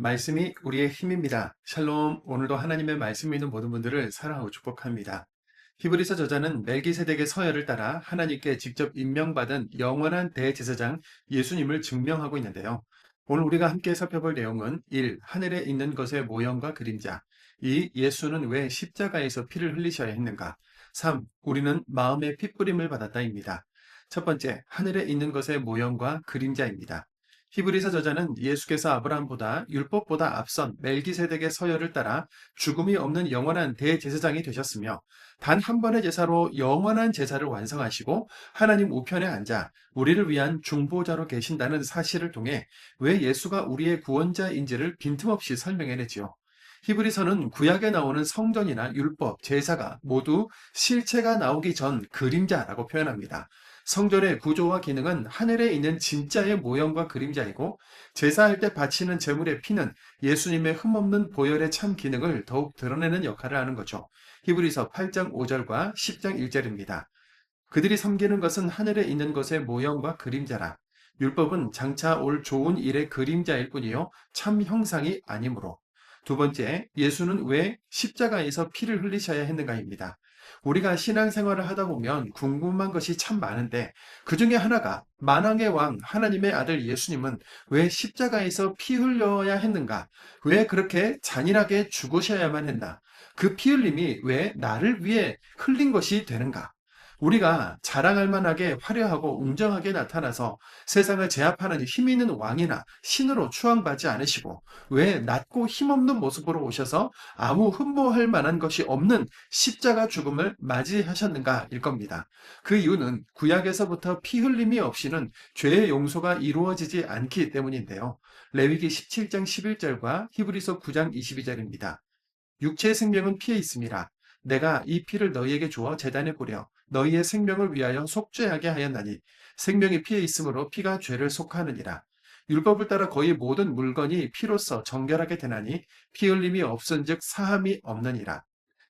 말씀이 우리의 힘입니다. 샬롬. 오늘도 하나님의 말씀 믿는 모든 분들을 사랑하고 축복합니다. 히브리서 저자는 멜기세덱의 서열을 따라 하나님께 직접 임명받은 영원한 대제사장 예수님을 증명하고 있는데요. 오늘 우리가 함께 살펴볼 내용은 1. 하늘에 있는 것의 모형과 그림자 2. 예수는 왜 십자가에서 피를 흘리셔야 했는가 3. 우리는 마음의 핏부림을 받았다입니다. 첫 번째, 하늘에 있는 것의 모형과 그림자입니다. 히브리서 저자는 예수께서 아브라함보다 율법보다 앞선 멜기세덱의 서열을 따라 죽음이 없는 영원한 대제사장이 되셨으며 단 한 번의 제사로 영원한 제사를 완성하시고 하나님 우편에 앉아 우리를 위한 중보자로 계신다는 사실을 통해 왜 예수가 우리의 구원자인지를 빈틈없이 설명해내지요. 히브리서는 구약에 나오는 성전이나 율법, 제사가 모두 실체가 나오기 전 그림자라고 표현합니다. 성전의 구조와 기능은 하늘에 있는 진짜의 모형과 그림자이고 제사할 때 바치는 제물의 피는 예수님의 흠없는 보혈의 참 기능을 더욱 드러내는 역할을 하는 거죠. 히브리서 8장 5절과 10장 1절입니다. 그들이 섬기는 것은 하늘에 있는 것의 모형과 그림자라. 율법은 장차 올 좋은 일의 그림자일 뿐이요 참 형상이 아니므로. 두 번째, 예수는 왜 십자가에서 피를 흘리셔야 했는가입니다. 우리가 신앙생활을 하다 보면 궁금한 것이 참 많은데 그 중에 하나가 만왕의 왕 하나님의 아들 예수님은 왜 십자가에서 피 흘려야 했는가? 왜 그렇게 잔인하게 죽으셔야만 했나? 그 피 흘림이 왜 나를 위해 흘린 것이 되는가? 우리가 자랑할 만하게 화려하고 웅장하게 나타나서 세상을 제압하는 힘 있는 왕이나 신으로 추앙받지 않으시고 왜 낮고 힘없는 모습으로 오셔서 아무 흠모할 만한 것이 없는 십자가 죽음을 맞이하셨는가 일 겁니다. 그 이유는 구약에서부터 피 흘림이 없이는 죄의 용서가 이루어지지 않기 때문인데요. 레위기 17장 11절과 히브리서 9장 22절입니다. 육체의 생명은 피에 있습니다. 내가 이 피를 너희에게 주어 재단에 뿌려 너희의 생명을 위하여 속죄하게 하였나니 생명이 피에 있으므로 피가 죄를 속하느니라. 율법을 따라 거의 모든 물건이 피로써 정결하게 되나니 피 흘림이 없은즉 사함이 없느니라.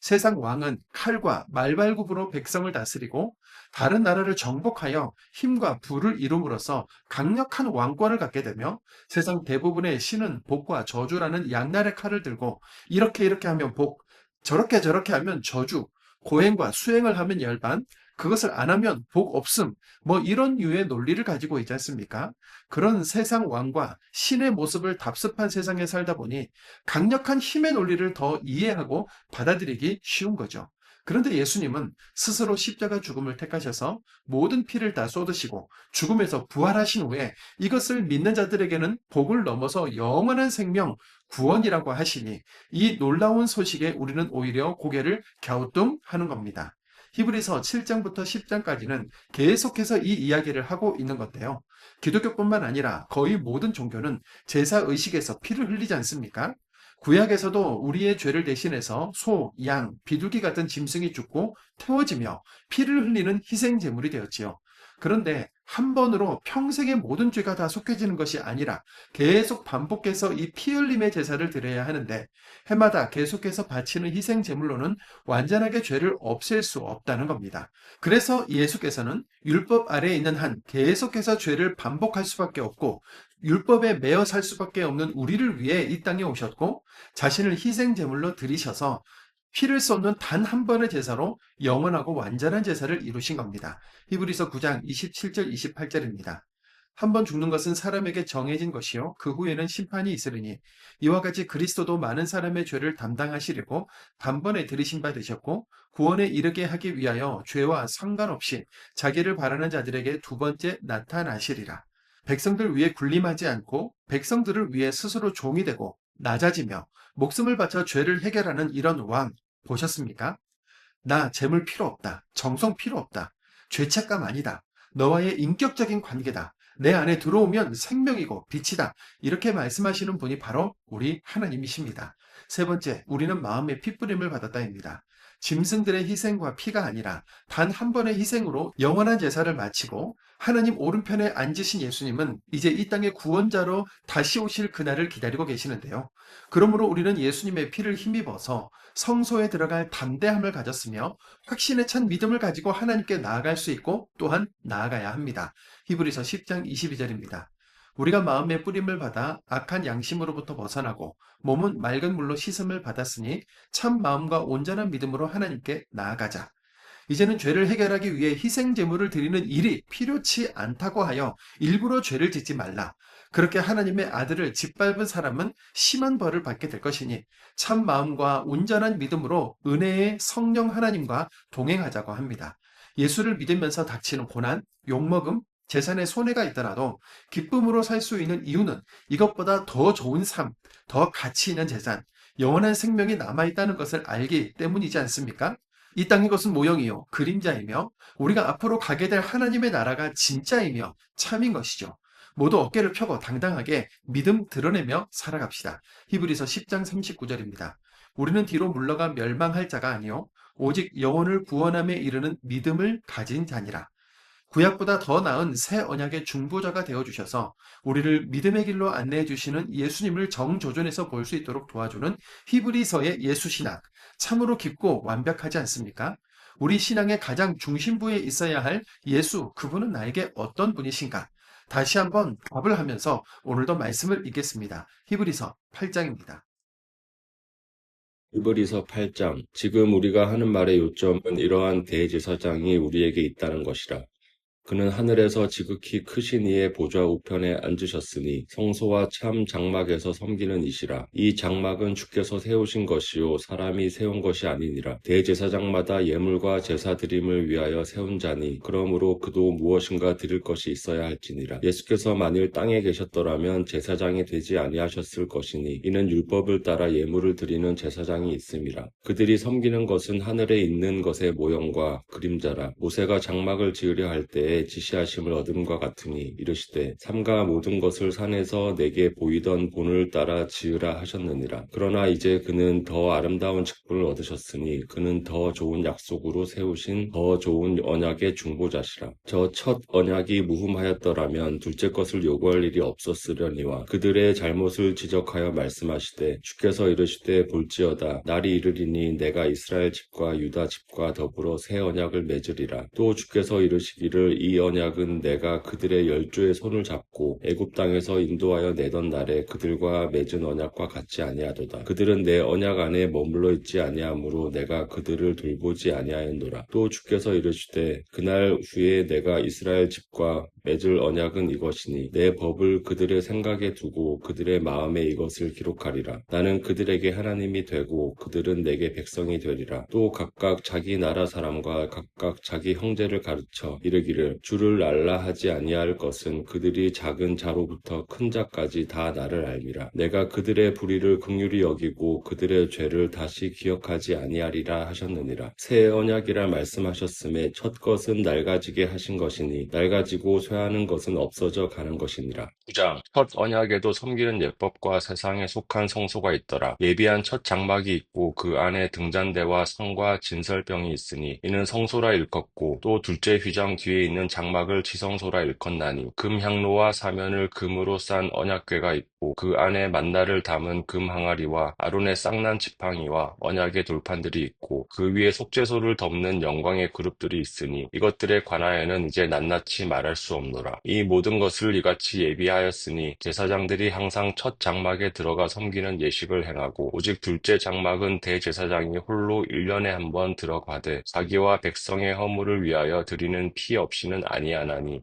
세상 왕은 칼과 말발굽으로 백성을 다스리고 다른 나라를 정복하여 힘과 부를 이룸으로써 강력한 왕권을 갖게 되며 세상 대부분의 신은 복과 저주라는 양날의 칼을 들고 이렇게 이렇게 하면 복, 저렇게 저렇게 하면 저주, 고행과 수행을 하면 열반, 그것을 안 하면 복 없음, 뭐 이런 유의 논리를 가지고 있지 않습니까? 그런 세상 왕과 신의 모습을 답습한 세상에 살다 보니 강력한 힘의 논리를 더 이해하고 받아들이기 쉬운 거죠. 그런데 예수님은 스스로 십자가 죽음을 택하셔서 모든 피를 다 쏟으시고 죽음에서 부활하신 후에 이것을 믿는 자들에게는 복을 넘어서 영원한 생명, 구원이라고 하시니 이 놀라운 소식에 우리는 오히려 고개를 갸우뚱하는 겁니다. 히브리서 7장부터 10장까지는 계속해서 이 이야기를 하고 있는 건데요. 기독교뿐만 아니라 거의 모든 종교는 제사 의식에서 피를 흘리지 않습니까? 구약에서도 우리의 죄를 대신해서 소, 양, 비둘기 같은 짐승이 죽고 태워지며 피를 흘리는 희생 제물이 되었지요. 그런데 한 번으로 평생의 모든 죄가 다 속해지는 것이 아니라 계속 반복해서 이 피 흘림의 제사를 드려야 하는데 해마다 계속해서 바치는 희생 제물로는 완전하게 죄를 없앨 수 없다는 겁니다. 그래서 예수께서는 율법 아래에 있는 한 계속해서 죄를 반복할 수밖에 없고 율법에 매어 살 수밖에 없는 우리를 위해 이 땅에 오셨고 자신을 희생 제물로 드리셔서 피를 쏟는 단 한 번의 제사로 영원하고 완전한 제사를 이루신 겁니다. 히브리서 9장 27절 28절입니다. 한 번 죽는 것은 사람에게 정해진 것이요 그 후에는 심판이 있으리니 이와 같이 그리스도도 많은 사람의 죄를 담당하시려고 단번에 들이신 바 되셨고 구원에 이르게 하기 위하여 죄와 상관없이 자기를 바라는 자들에게 두 번째 나타나시리라. 백성들 위해 군림하지 않고 백성들을 위해 스스로 종이 되고 낮아지며 목숨을 바쳐 죄를 해결하는 이런 왕 보셨습니까? 나 재물 필요 없다. 정성 필요 없다. 죄책감 아니다. 너와의 인격적인 관계다. 내 안에 들어오면 생명이고 빛이다. 이렇게 말씀하시는 분이 바로 우리 하나님이십니다. 세 번째, 우리는 마음의 핏부림을 받았다입니다. 짐승들의 희생과 피가 아니라 단 한 번의 희생으로 영원한 제사를 마치고 하나님 오른편에 앉으신 예수님은 이제 이 땅의 구원자로 다시 오실 그날을 기다리고 계시는데요. 그러므로 우리는 예수님의 피를 힘입어서 성소에 들어갈 담대함을 가졌으며 확신에 찬 믿음을 가지고 하나님께 나아갈 수 있고 또한 나아가야 합니다. 히브리서 10장 22절입니다. 우리가 마음의 뿌림을 받아 악한 양심으로부터 벗어나고 몸은 맑은 물로 씻음을 받았으니 참 마음과 온전한 믿음으로 하나님께 나아가자. 이제는 죄를 해결하기 위해 희생 제물을 드리는 일이 필요치 않다고 하여 일부러 죄를 짓지 말라. 그렇게 하나님의 아들을 짓밟은 사람은 심한 벌을 받게 될 것이니 참 마음과 온전한 믿음으로 은혜의 성령 하나님과 동행하자고 합니다. 예수를 믿으면서 닥치는 고난, 욕먹음, 재산에 손해가 있더라도 기쁨으로 살 수 있는 이유는 이것보다 더 좋은 삶, 더 가치 있는 재산, 영원한 생명이 남아있다는 것을 알기 때문이지 않습니까? 이 땅의 것은 모형이요, 그림자이며 우리가 앞으로 가게 될 하나님의 나라가 진짜이며 참인 것이죠. 모두 어깨를 펴고 당당하게 믿음 드러내며 살아갑시다. 히브리서 10장 39절입니다. 우리는 뒤로 물러가 멸망할 자가 아니요 오직 영혼을 구원함에 이르는 믿음을 가진 자니라. 구약보다 더 나은 새 언약의 중보자가 되어 주셔서 우리를 믿음의 길로 안내해 주시는 예수님을 정조준에서 볼 수 있도록 도와주는 히브리서의 예수 신학 참으로 깊고 완벽하지 않습니까? 우리 신앙의 가장 중심부에 있어야 할 예수 그분은 나에게 어떤 분이신가? 다시 한번 답을 하면서 오늘도 말씀을 읽겠습니다. 히브리서 8장입니다. 히브리서 8장 지금 우리가 하는 말의 요점은 이러한 대제사장이 우리에게 있다는 것이라. 그는 하늘에서 지극히 크신 이의 보좌 우편에 앉으셨으니 성소와 참 장막에서 섬기는 이시라. 이 장막은 주께서 세우신 것이요 사람이 세운 것이 아니니라. 대제사장마다 예물과 제사 드림을 위하여 세운 자니 그러므로 그도 무엇인가 드릴 것이 있어야 할지니라. 예수께서 만일 땅에 계셨더라면 제사장이 되지 아니하셨을 것이니 이는 율법을 따라 예물을 드리는 제사장이 있음이라. 그들이 섬기는 것은 하늘에 있는 것의 모형과 그림자라. 모세가 장막을 지으려 할 때에 지시하심을 얻음과 같으니 이르시되 삼가 모든 것을 산에서 내게 보이던 본을 따라 지으라 하셨느니라. 그러나 이제 그는 더 아름다운 직분을 얻으셨으니 그는 더 좋은 약속으로 세우신 더 좋은 언약의 중보자시라. 저 첫 언약이 무흠하였더라면 둘째 것을 요구할 일이 없었으려니와 그들의 잘못을 지적하여 말씀하시되 주께서 이르시되 볼지어다 날이 이르리니 내가 이스라엘 집과 유다 집과 더불어 새 언약을 맺으리라. 또 주께서 이르시기를 이 언약은 내가 그들의 열조의 손을 잡고 애굽 땅에서 인도하여 내던 날에 그들과 맺은 언약과 같지 아니하도다. 그들은 내 언약 안에 머물러 있지 아니하므로 내가 그들을 돌보지 아니하였노라. 또 주께서 이르시되 그날 후에 내가 이스라엘 집과 맺을 언약은 이것이니 내 법을 그들의 생각에 두고 그들의 마음에 이것을 기록하리라. 나는 그들에게 하나님이 되고 그들은 내게 백성이 되리라. 또 각각 자기 나라 사람과 각각 자기 형제를 가르쳐 이르기를 주를 알라 하지 아니할 것은 그들이 작은 자로부터 큰 자까지 다 나를 알미라. 내가 그들의 불의를 극률히 여기고 그들의 죄를 다시 기억하지 아니하리라 하셨느니라. 새 언약이라 말씀하셨음에 첫 것은 낡아지게 하신 것이니 낡아지고 쇠하는 것은 없어져 가는 것이니라. 9장 첫 언약에도 섬기는 예법과 세상에 속한 성소가 있더라. 예비한 첫 장막이 있고 그 안에 등잔대와 성과 진설병이 있으니 이는 성소라 일컫고 또 둘째 휘장 뒤에 있는 장막을 지성소라 일컫나니 금 향로와 사면을 금으로 싼 언약궤가 있고 그 안에 만나를 담은 금 항아리와 아론의 쌍난 지팡이와 언약의 돌판들이 있고 그 위에 속죄소를 덮는 영광의 그룹들이 있으니 이것들에 관하여는 이제 낱낱이 말할 수 없노라. 이 모든 것을 이같이 예비하였으니 제사장들이 항상 첫 장막에 들어가 섬기는 예식을 행하고 오직 둘째 장막은 대제사장이 홀로 1년에 한 번 들어가되 자기와 백성의 허물을 위하여 드리는 피 없이 는 아니하나니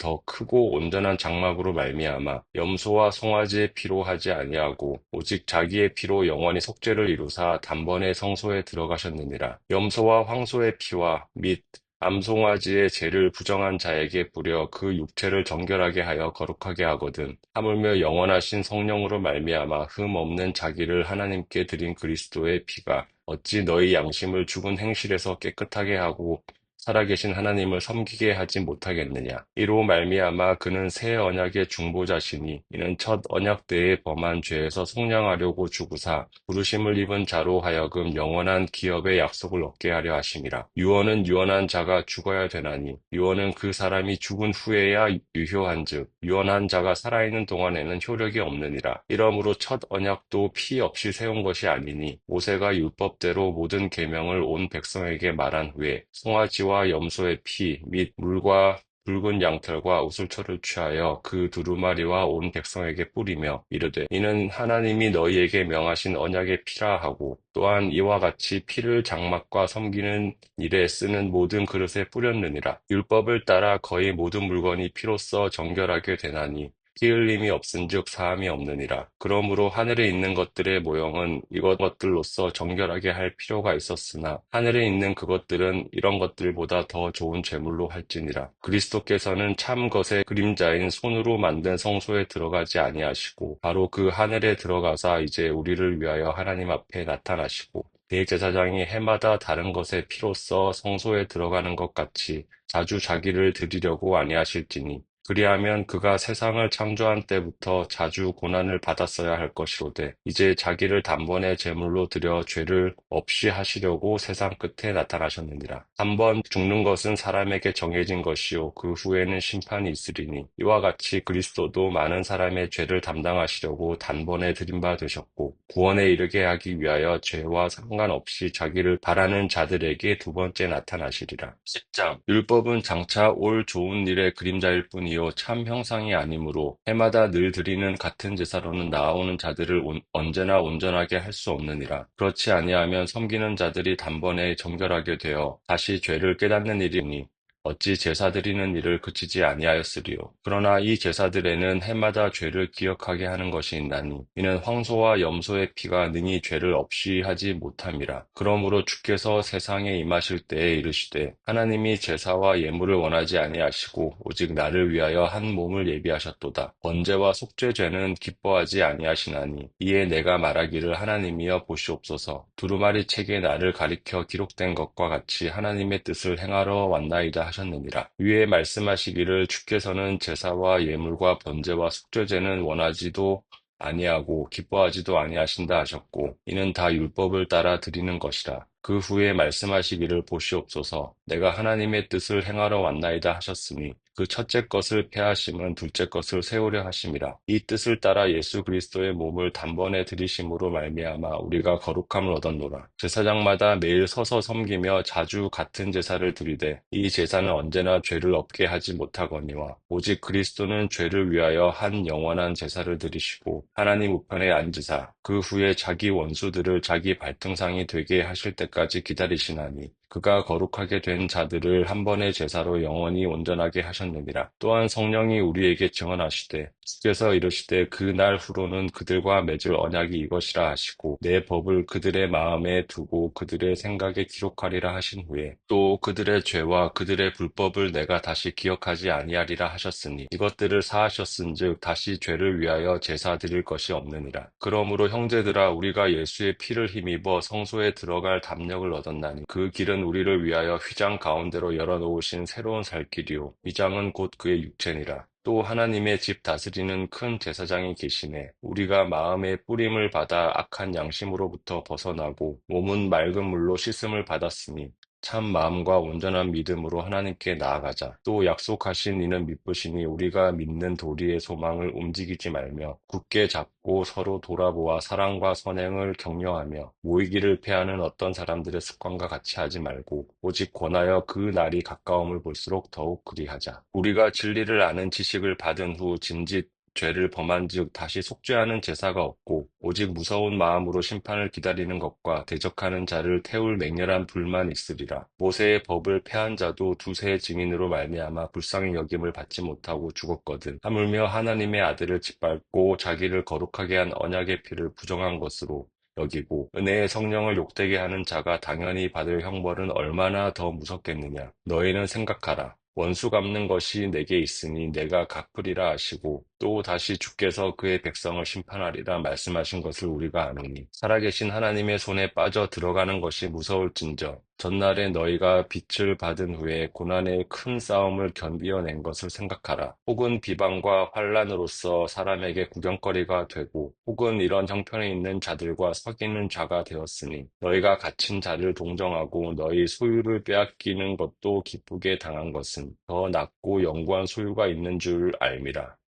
더 크고 온전한 장막으로 말미암아 염소와 송아지의 피로 하지 아니하고 오직 자기의 피로 영원히 속죄를 이루사 단번에 성소에 들어가셨느니라. 염소와 황소의 피와 및 암송아지의 죄를 부정한 자에게 뿌려 그 육체를 정결하게 하여 거룩하게 하거든. 하물며 영원하신 성령으로 말미암아 흠 없는 자기를 하나님께 드린 그리스도의 피가 어찌 너희 양심을 죽은 행실에서 깨끗하게 하고 살아계신 하나님을 섬기게 하지 못하겠느냐. 이로 말미암아 그는 새 언약의 중보자시니 이는 첫 언약 때에 범한 죄에서 속량하려고 주구사 부르심을 입은 자로 하여금 영원한 기업의 약속을 얻게 하려 하심이라. 유언은 유언한 자가 죽어야 되나니 유언은 그 사람이 죽은 후에야 유효한즉 유언한 자가 살아있는 동안에는 효력이 없느니라. 이러므로 첫 언약도 피 없이 세운 것이 아니니 모세가 율법대로 모든 계명을 온 백성에게 말한 후에 송아지와 염소의 피 및 물과 붉은 양털과 우슬초를 취하여 그 두루마리와 온 백성에게 뿌리며 이르되 이는 하나님이 너희에게 명하신 언약의 피라 하고 또한 이와 같이 피를 장막과 섬기는 일에 쓰는 모든 그릇에 뿌렸느니라. 율법을 따라 거의 모든 물건이 피로써 정결하게 되나니 피 흘림이 없은즉 사함이 없느니라. 그러므로 하늘에 있는 것들의 모형은 이것들로서 정결하게 할 필요가 있었으나 하늘에 있는 그것들은 이런 것들보다 더 좋은 제물로 할지니라. 그리스도께서는 참 것의 그림자인 손으로 만든 성소에 들어가지 아니하시고 바로 그 하늘에 들어가사 이제 우리를 위하여 하나님 앞에 나타나시고 대제사장이 해마다 다른 것의 피로써 성소에 들어가는 것 같이 자주 자기를 드리려고 아니하실지니 그리하면 그가 세상을 창조한 때부터 자주 고난을 받았어야 할 것이로되 이제 자기를 단번에 제물로 드려 죄를 없이 하시려고 세상 끝에 나타나셨느니라. 한번 죽는 것은 사람에게 정해진 것이요 그 후에는 심판이 있으리니 이와 같이 그리스도도 많은 사람의 죄를 담당하시려고 단번에 드린 바 되셨고 구원에 이르게 하기 위하여 죄와 상관없이 자기를 바라는 자들에게 두 번째 나타나시리라. 10장 율법은 장차 올 좋은 일의 그림자일 뿐이요 참 형상이 아니므로 해마다 늘 드리는 같은 제사로는 나아오는 자들을 온- 언제나 온전하게 할 수 없느니라. 그렇지 아니하면 섬기는 자들이 단번에 정결하게 되어 다시 죄를 깨닫는 일이니 어찌 제사 드리는 일을 그치지 아니하였으리요. 그러나 이 제사들에는 해마다 죄를 기억하게 하는 것이 있나니 이는 황소와 염소의 피가 능히 죄를 없이 하지 못함이라. 그러므로 주께서 세상에 임하실 때에 이르시되 하나님이 제사와 예물을 원하지 아니하시고 오직 나를 위하여 한 몸을 예비하셨도다. 번제와 속죄죄는 기뻐하지 아니하시나니 이에 내가 말하기를 하나님이여 보시옵소서 두루마리 책에 나를 가리켜 기록된 것과 같이 하나님의 뜻을 행하러 왔나이다 하셨 느니라. 위에 말씀하시기를 주께서는 제사와 예물과 번제와 속죄제는 원하지도 아니하고 기뻐하지도 아니하신다 하셨고 이는 다 율법을 따라 드리는 것이라. 그 후에 말씀하시기를 보시옵소서 내가 하나님의 뜻을 행하러 왔나이다 하셨으니 그 첫째 것을 폐하심은 둘째 것을 세우려 하심이라. 이 뜻을 따라 예수 그리스도의 몸을 단번에 들이심으로 말미암아 우리가 거룩함을 얻었노라. 제사장마다 매일 서서 섬기며 자주 같은 제사를 드리되 이 제사는 언제나 죄를 없게 하지 못하거니와 오직 그리스도는 죄를 위하여 한 영원한 제사를 드리시고 하나님 우편에 앉으사 그 후에 자기 원수들을 자기 발등상이 되게 하실 때까지 기다리시나니 그가 거룩하게 된 자들을 한 번의 제사로 영원히 온전하게 하셨느니라. 또한 성령이 우리에게 증언하시되 주께서 이르시되 그 날 후로는 그들과 맺을 언약이 이것이라 하시고 내 법을 그들의 마음에 두고 그들의 생각에 기록하리라 하신 후에 또 그들의 죄와 그들의 불법을 내가 다시 기억하지 아니하리라 하셨으니 이것들을 사하셨은즉 다시 죄를 위하여 제사 드릴 것이 없느니라. 그러므로 형제들아 우리가 예수의 피를 힘입어 성소에 들어갈 담력을 얻었나니 그 길은 우리를 위하여 휘장 가운데로 열어놓으신 새로운 살 길이요 휘장은 곧 그의 육체니라. 또 하나님의 집 다스리는 큰 제사장이 계시네. 우리가 마음의 뿌림을 받아 악한 양심으로부터 벗어나고 몸은 맑은 물로 씻음을 받았으니 참 마음과 온전한 믿음으로 하나님께 나아가자. 또 약속하신 이는 미쁘시니 우리가 믿는 도리의 소망을 움직이지 말며 굳게 잡고 서로 돌아보아 사랑과 선행을 격려하며 모이기를 패하는 어떤 사람들의 습관과 같이 하지 말고 오직 권하여 그 날이 가까움을 볼수록 더욱 그리하자. 우리가 진리를 아는 지식을 받은 후 진짓 죄를 범한즉 다시 속죄하는 제사가 없고 오직 무서운 마음으로 심판을 기다리는 것과 대적하는 자를 태울 맹렬한 불만 있으리라. 모세의 법을 폐한 자도 두세의 증인으로 말미암아 불쌍히 여김을 받지 못하고 죽었거든. 하물며 하나님의 아들을 짓밟고 자기를 거룩하게 한 언약의 피를 부정한 것으로 여기고 은혜의 성령을 욕되게 하는 자가 당연히 받을 형벌은 얼마나 더 무섭겠느냐. 너희는 생각하라. 원수 갚는 것이 내게 있으니 내가 갚으리라 하시고 또 다시 주께서 그의 백성을 심판하리라 말씀하신 것을 우리가 아노니 살아계신 하나님의 손에 빠져 들어가는 것이 무서울진저 전날에 너희가 빛을 받은 후에 고난의 큰 싸움을 견디어낸 것을 생각하라. 혹은 비방과 환란으로서 사람에게 구경거리가 되고 혹은 이런 형편에 있는 자들과 사귀는 자가 되었으니 너희가 갇힌 자를 동정하고 너희 소유를 빼앗기는 것도 기쁘게 당한 것은 더 낫고 영구한 소유가 있는 줄 알미라.